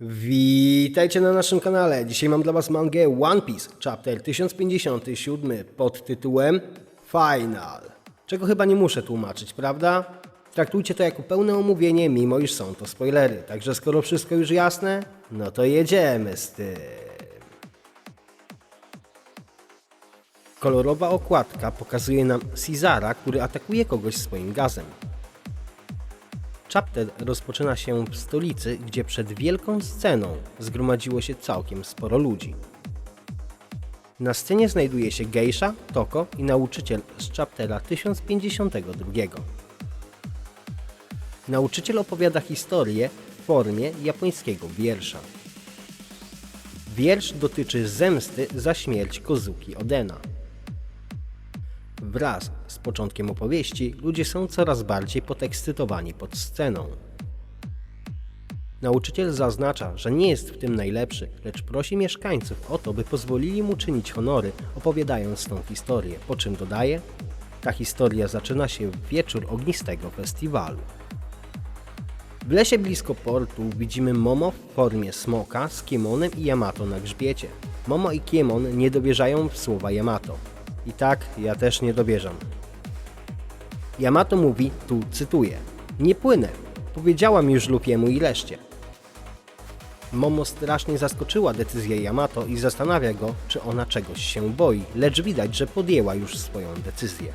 Witajcie na naszym kanale. Dzisiaj mam dla Was mangę One Piece, chapter 1057 pod tytułem Final. Czego chyba nie muszę tłumaczyć, prawda? Traktujcie to jako pełne omówienie, mimo iż są to spoilery. Także skoro wszystko już jasne, no to jedziemy z tym. Kolorowa okładka pokazuje nam Cezara, który atakuje kogoś swoim gazem. Chapter rozpoczyna się w stolicy, gdzie przed wielką sceną zgromadziło się całkiem sporo ludzi. Na scenie znajduje się Geisha, Toko i nauczyciel z chaptera 1052. Nauczyciel opowiada historię w formie japońskiego wiersza. Wiersz dotyczy zemsty za śmierć Kozuki Odena. Wraz z początkiem opowieści ludzie są coraz bardziej podekscytowani pod sceną. Nauczyciel zaznacza, że nie jest w tym najlepszy, lecz prosi mieszkańców o to, by pozwolili mu czynić honory, opowiadając tą historię, po czym dodaje: Ta historia zaczyna się w wieczór ognistego festiwalu. W lesie blisko portu widzimy Momo w formie smoka z Kiemonem i Yamato na grzbiecie. Momo i Kiemon nie dowierzają w słowa Yamato. I tak ja też nie dowierzam. Yamato mówi, tu cytuję: Nie płynę. Powiedziałam już Lufiemu i reszcie. Momo strasznie zaskoczyła decyzję Yamato i zastanawia go, czy ona czegoś się boi, lecz widać, że podjęła już swoją decyzję.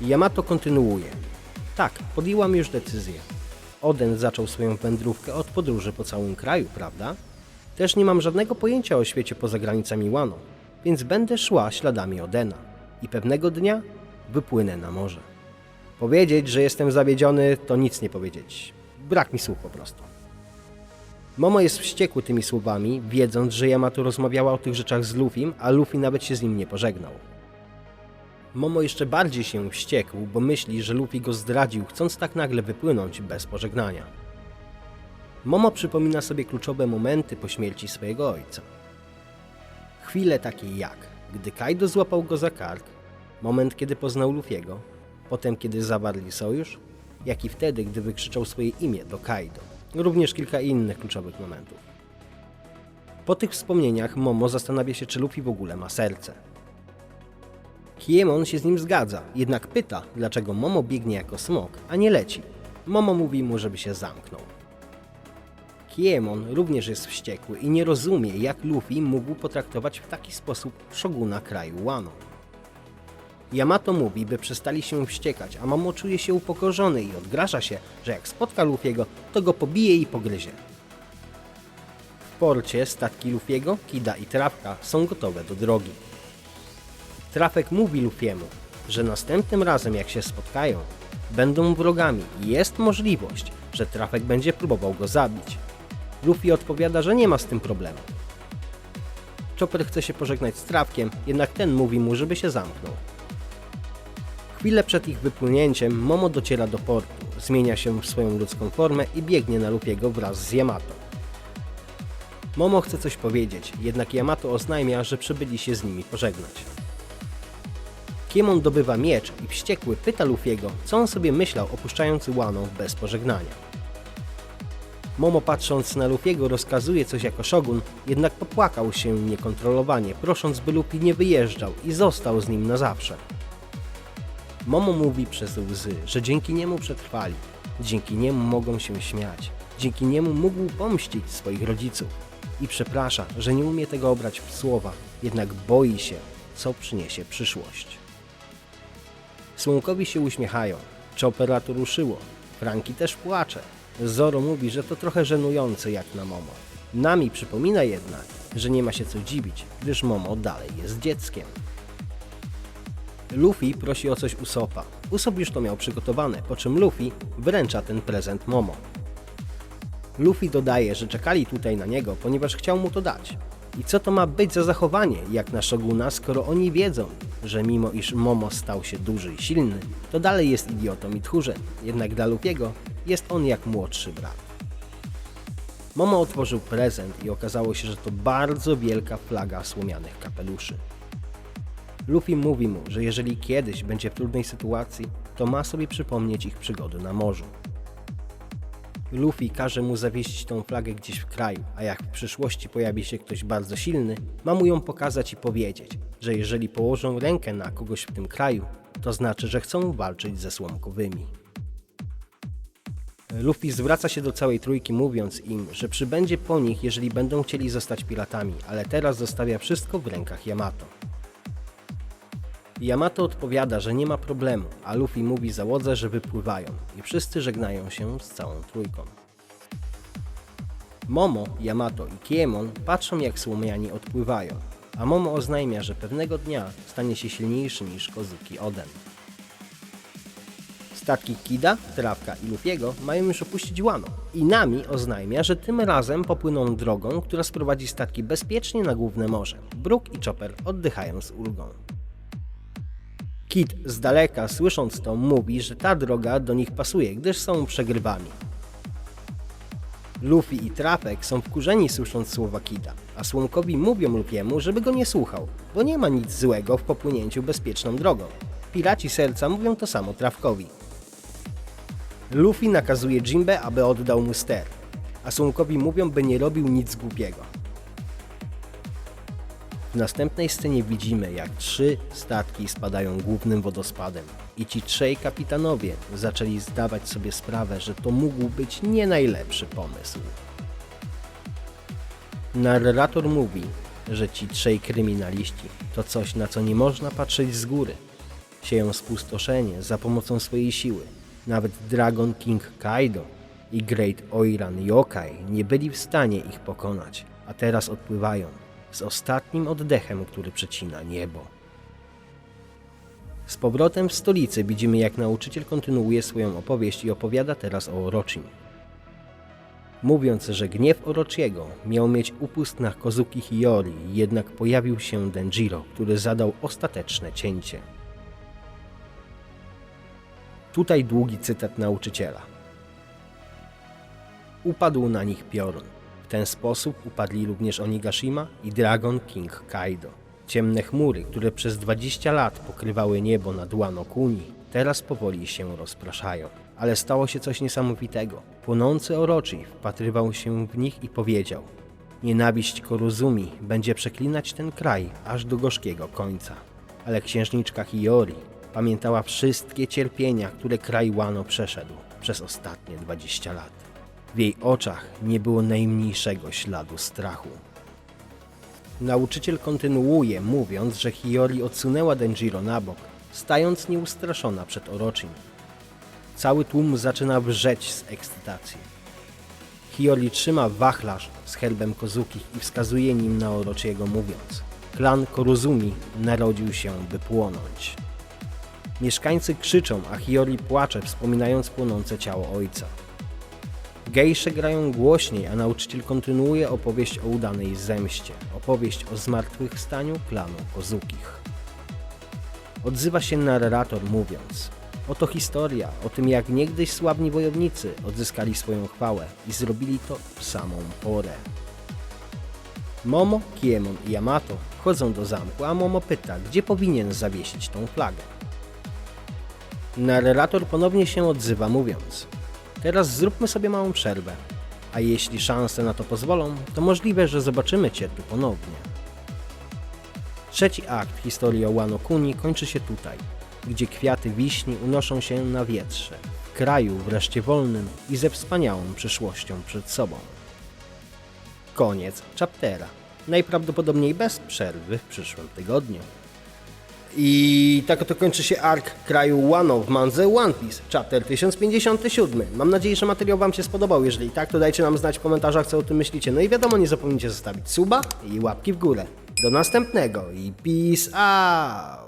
Yamato kontynuuje. Tak, podjęłam już decyzję. Oden zaczął swoją wędrówkę od podróży po całym kraju, prawda? Też nie mam żadnego pojęcia o świecie poza granicami Wano, więc będę szła śladami Odena i pewnego dnia wypłynę na morze. Powiedzieć, że jestem zawiedziony, to nic nie powiedzieć. Brak mi słów po prostu. Momo jest wściekły tymi słowami, wiedząc, że Yamato rozmawiała o tych rzeczach z Lufim, a Luffy nawet się z nim nie pożegnał. Momo jeszcze bardziej się wściekł, bo myśli, że Luffy go zdradził, chcąc tak nagle wypłynąć bez pożegnania. Momo przypomina sobie kluczowe momenty po śmierci swojego ojca. Chwile takie jak, gdy Kaido złapał go za kark, moment kiedy poznał Luffy'ego, potem kiedy zawarli sojusz, jak i wtedy, gdy wykrzyczał swoje imię do Kaido. Również kilka innych kluczowych momentów. Po tych wspomnieniach Momo zastanawia się, czy Luffy w ogóle ma serce. Kiemon się z nim zgadza, jednak pyta, dlaczego Momo biegnie jako smok, a nie leci. Momo mówi mu, żeby się zamknął. Kiemon również jest wściekły i nie rozumie, jak Luffy mógł potraktować w taki sposób szoguna kraju Wano. Yamato mówi, by przestali się wściekać, a Momo czuje się upokorzony i odgraża się, że jak spotka Luffy'ego, to go pobije i pogryzie. W porcie statki Luffy'ego, Kida i Trawka są gotowe do drogi. Trafek mówi Lufiemu, że następnym razem jak się spotkają, będą wrogami i jest możliwość, że Trafek będzie próbował go zabić. Luffy odpowiada, że nie ma z tym problemu. Chopper chce się pożegnać z Trafkiem, jednak ten mówi mu, żeby się zamknął. Chwilę przed ich wypłynięciem Momo dociera do portu, zmienia się w swoją ludzką formę i biegnie na Lufiego wraz z Yamato. Momo chce coś powiedzieć, jednak Yamato oznajmia, że przybyli się z nimi pożegnać. Kiemon dobywa miecz i wściekły pyta Lufiego, co on sobie myślał opuszczając Wano bez pożegnania. Momo patrząc na Lufiego rozkazuje coś jako szogun, jednak popłakał się niekontrolowanie, prosząc by Luffy nie wyjeżdżał i został z nim na zawsze. Momo mówi przez łzy, że dzięki niemu przetrwali, dzięki niemu mogą się śmiać, dzięki niemu mógł pomścić swoich rodziców i przeprasza, że nie umie tego obrać w słowa, jednak boi się, co przyniesie przyszłość. Słonkowi się uśmiechają, Chopera to ruszyło, Franki też płacze. Zoro mówi, że to trochę żenujące jak na Momo. Nami przypomina jednak, że nie ma się co dziwić, gdyż Momo dalej jest dzieckiem. Luffy prosi o coś Usopa. Usop już to miał przygotowane, po czym Luffy wręcza ten prezent Momo. Luffy dodaje, że czekali tutaj na niego, ponieważ chciał mu to dać. I co to ma być za zachowanie, jak na Shoguna, skoro oni wiedzą, że mimo iż Momo stał się duży i silny, to dalej jest idiotą i tchórzem, jednak dla Luffy'ego jest on jak młodszy brat. Momo otworzył prezent i okazało się, że to bardzo wielka flaga słomianych kapeluszy. Luffy mówi mu, że jeżeli kiedyś będzie w trudnej sytuacji, to ma sobie przypomnieć ich przygody na morzu. Luffy każe mu zawiesić tą flagę gdzieś w kraju, a jak w przyszłości pojawi się ktoś bardzo silny, ma mu ją pokazać i powiedzieć, że jeżeli położą rękę na kogoś w tym kraju, to znaczy, że chcą walczyć ze słomkowymi. Luffy zwraca się do całej trójki, mówiąc im, że przybędzie po nich, jeżeli będą chcieli zostać piratami, ale teraz zostawia wszystko w rękach Yamato. Yamato odpowiada, że nie ma problemu, a Luffy mówi załodze, że wypływają i wszyscy żegnają się z całą trójką. Momo, Yamato i Kiemon patrzą jak słomiani odpływają, a Momo oznajmia, że pewnego dnia stanie się silniejszy niż Kozuki Oden. Statki Kida, Trawka i Lufiego mają już opuścić Wano i Nami oznajmia, że tym razem popłyną drogą, która sprowadzi statki bezpiecznie na główne morze. Brook i Chopper oddychają z ulgą. Kid z daleka, słysząc to, mówi, że ta droga do nich pasuje, gdyż są przegrywami. Luffy i Trapek są wkurzeni słysząc słowa Kida, a Słomkowi mówią Luffy'emu, żeby go nie słuchał, bo nie ma nic złego w popłynięciu bezpieczną drogą. Piraci serca mówią to samo Trawkowi. Luffy nakazuje Jimbę, aby oddał mu ster, a Słomkowi mówią, by nie robił nic głupiego. W następnej scenie widzimy, jak trzy statki spadają głównym wodospadem i ci trzej kapitanowie zaczęli zdawać sobie sprawę, że to mógł być nie najlepszy pomysł. Narrator mówi, że ci trzej kryminaliści to coś, na co nie można patrzeć z góry. Sieją spustoszenie za pomocą swojej siły. Nawet Dragon King Kaido i Great Oiran Yokai nie byli w stanie ich pokonać, a teraz odpływają z ostatnim oddechem, który przecina niebo. Z powrotem w stolicy widzimy, jak nauczyciel kontynuuje swoją opowieść i opowiada teraz o Orochim. Mówiąc, że gniew Orochiego miał mieć upust na Kozuki Hiyori, jednak pojawił się Denjiro, który zadał ostateczne cięcie. Tutaj długi cytat nauczyciela. Upadł na nich piorun. W ten sposób upadli również Onigashima i Dragon King Kaido. Ciemne chmury, które przez 20 lat pokrywały niebo nad Wano Kuni, teraz powoli się rozpraszają. Ale stało się coś niesamowitego. Płonący Orochi wpatrywał się w nich i powiedział Nienawiść Koruzumi będzie przeklinać ten kraj aż do gorzkiego końca. Ale księżniczka Hiyori pamiętała wszystkie cierpienia, które kraj Wano przeszedł przez ostatnie 20 lat. W jej oczach nie było najmniejszego śladu strachu. Nauczyciel kontynuuje, mówiąc, że Hiyori odsunęła Denjiro na bok, stając nieustraszona przed Orochim. Cały tłum zaczyna wrzeć z ekscytacji. Hiyori trzyma wachlarz z herbem Kozuki i wskazuje nim na Orochiego, mówiąc Klan Koruzumi narodził się, by płonąć. Mieszkańcy krzyczą, a Hiyori płacze, wspominając płonące ciało ojca. Gejsze grają głośniej, a nauczyciel kontynuuje opowieść o udanej zemście, opowieść o zmartwychwstaniu klanu Kozukich. Odzywa się narrator mówiąc Oto historia o tym, jak niegdyś sławni wojownicy odzyskali swoją chwałę i zrobili to w samą porę. Momo, Kiemon i Yamato wchodzą do zamku, a Momo pyta, gdzie powinien zawiesić tą flagę. Narrator ponownie się odzywa, mówiąc Teraz zróbmy sobie małą przerwę, a jeśli szanse na to pozwolą, to możliwe, że zobaczymy Cię tu ponownie. Trzeci akt historii o Wano Kuni kończy się tutaj, gdzie kwiaty wiśni unoszą się na wietrze, w kraju wreszcie wolnym i ze wspaniałą przyszłością przed sobą. Koniec chaptera, najprawdopodobniej bez przerwy w przyszłym tygodniu. I tak oto kończy się ark kraju Wano w mandze One Piece, chapter 1057. Mam nadzieję, że materiał Wam się spodobał. Jeżeli tak, to dajcie nam znać w komentarzach, co o tym myślicie. No i wiadomo, nie zapomnijcie zostawić suba i łapki w górę. Do następnego i peace out!